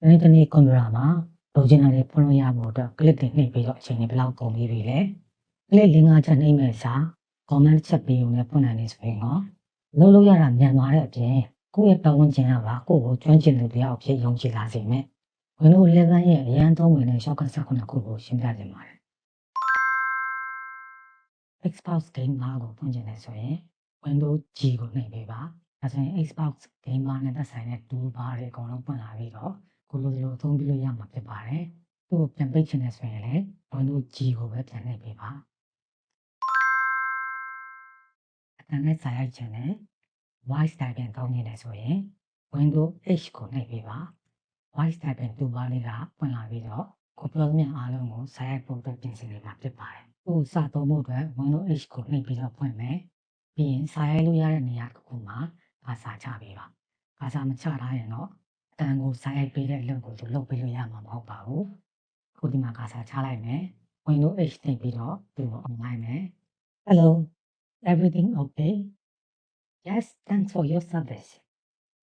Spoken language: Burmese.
ဒီနေ့ဒီနေ့ကွန်ပျူတာမှာလိုချင်တာတွေဖွင့်လို့ရဖို့အတွက် click တွေနှိပ်ပြီးတော့အချိန်တွေဘယ်လောက်ကုန်ပြီပြီလဲ click ၄၅ချက်နှိပ်မဲ့စာ comment ချက်ပြီးုံနဲ့ဖွင့်နိုင်နေဆိုရင်တော့လုံးလုံးရတာမြန်သွားတဲ့အပြင်ကိုယ့်ရဲ့ပတ်ဝန်းကျင်ကပါကိုယ့်ကိုကျွမ်းကျင်သူတယောက်ဖြစ်ယုံကြည်လာစေမယ် Windows 11ရဲ့အရန်သုံးဝင်တဲ့ shortcut 19ခုကိုရှင်းပြတင်ပါတယ် Xbox Game 5ကိုဖွင့်ချင်တယ်ဆိုရင် Windows G ကိုနှိပ်ပေးပါ။ဒါဆိုရင် Xbox Game 5နဲ့သက်ဆိုင်တဲ့ toolbar တွေအကုန်လုံးဖွင့်လာပြီးတော့ ကိုလိုလိုအသုံးပြုလို့ရမှာဖြစ်ပါတယ်။သူ့ကိုပြန်ပိတ်ချင်တယ်ဆိုရင်လည်း Windows G ကိုပဲပြန်နှိပ်ပေးပါ။အတန်းနဲ့စာရိုက်ချင်တဲ့ voice typing သုံးနေတယ်ဆိုရင် Windows H ကိုနှိပ်ပေးပါ။ voice typing toolbar လေးကဖွင့်လာပြီးတော့ကိုပြောသမျှအားလုံးကိုစာရိုက်ဖို့အတွက်ပြင်ဆင်နေတာဖြစ်ပါတယ်။သူ့ကိုစသုံးဖို့အတွက် Windows H ကိုနှိပ်ပြီးတော့ဖွင့်မယ်။ပြီးရင်စာရိုက်လို့ရတဲ့နေရာတစ်ခုမှာကာစာချပေးပါကာစာမချထားရင်တော့အ တန်ကိုစာရိုက်ပေးတဲ့အလုပ်ကိုသူလုပ်ပေးလို့ရမှာမဟုတ်ပါဘူးခုဒီမှာကာစာချလိုက်မယ် Windows H နှိပ်ပြီးတော့သူ့ကို online မယ် Hello everything okay Yes thanks for your service